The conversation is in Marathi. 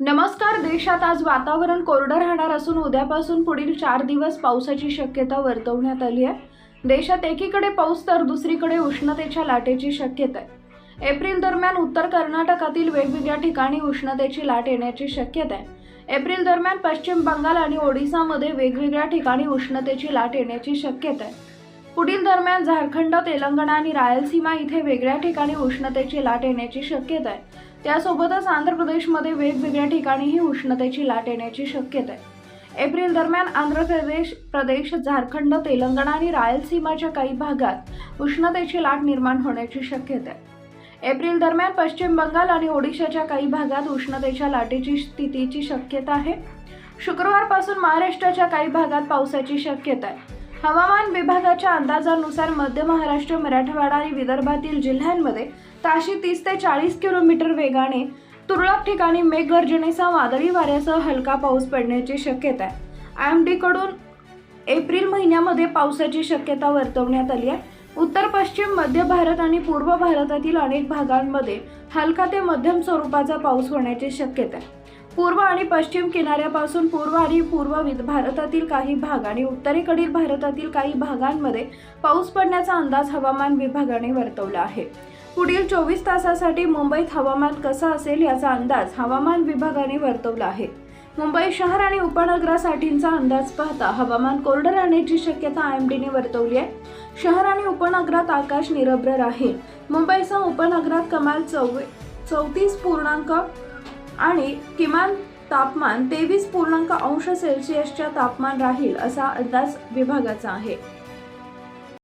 नमस्कार देशात आज वातावरण कोरडं राहणार असून उद्यापासून पुढील चार दिवस पावसाची शक्यता वर्तवण्यात आली आहे. देशात एकीकडे पाऊस तर दुसरीकडे उष्णतेच्या लाटेची शक्यता आहे. एप्रिल दरम्यान उत्तर कर्नाटकातील वेगवेगळ्या ठिकाणी उष्णतेची लाट येण्याची शक्यता आहे. एप्रिल दरम्यान पश्चिम बंगाल आणि ओडिसामध्ये वेगवेगळ्या ठिकाणी उष्णतेची लाट येण्याची शक्यता आहे. पुढील दरम्यान झारखंड तेलंगणा आणि रायलसीमा इथे वेगळ्या ठिकाणी उष्णतेची लाट येण्याची शक्यता आहे. त्यासोबतच आंध्र प्रदेशमध्ये वेगवेगळ्या ठिकाणीही उष्णतेची लाट येण्याची शक्यता आहे. एप्रिल दरम्यान आंध्र प्रदेश प्रदेश झारखंड तेलंगणा आणि रायलसीमाच्या काही भागात उष्णतेची लाट निर्माण होण्याची शक्यता आहे. एप्रिल दरम्यान पश्चिम बंगाल आणि ओडिशाच्या काही भागात उष्णतेच्या लाटेची स्थितीची शक्यता आहे. शुक्रवारपासून महाराष्ट्राच्या काही भागात पावसाची शक्यता आहे. हवामान विभागाच्या अंदाजानुसार मध्य महाराष्ट्र मराठवाडा आणि विदर्भातील जिल्ह्यांमध्ये ताशी तीस ते चाळीस किलोमीटर वेगाने तुरळक ठिकाणी मेघगर्जनेसह वादळी वाऱ्यासह हलका पाऊस पडण्याची शक्यता आहे. आय एम डीकडून एप्रिल महिन्यामध्ये पावसाची शक्यता वर्तवण्यात आली आहे. उत्तर पश्चिम मध्य भारत आणि पूर्व भारतातील अनेक भागांमध्ये हलका ते मध्यम स्वरूपाचा पाऊस होण्याची शक्यता आहे. पूर्व आणि पश्चिम किनाऱ्यापासून पूर्व आणि पूर्व भारतातील काही भाग आणि उत्तरेकडील भारतातील काही भागांमध्ये पाऊस पडण्याचा अंदाज हवामान विभागाने वर्तवला आहे. पुढील चोवीस तासासाठी मुंबईत हवामान कसं असेल याचा अंदाज हवामान विभागाने वर्तवला आहे. मुंबई शहर आणि उपनगरासाठींचा अंदाज पाहता हवामान कोरडं राहण्याची शक्यता आय एम डीने वर्तवली आहे. शहर आणि उपनगरात आकाश निरभ्र राहील. मुंबईसह उपनगरात कमाल चौवे चौतीस पूर्णांक आणि किमान तापमान तेवीस पूर्णांक अंश सेल्सिअसच्या तापमान राहील असा अंदाज विभागाचा आहे.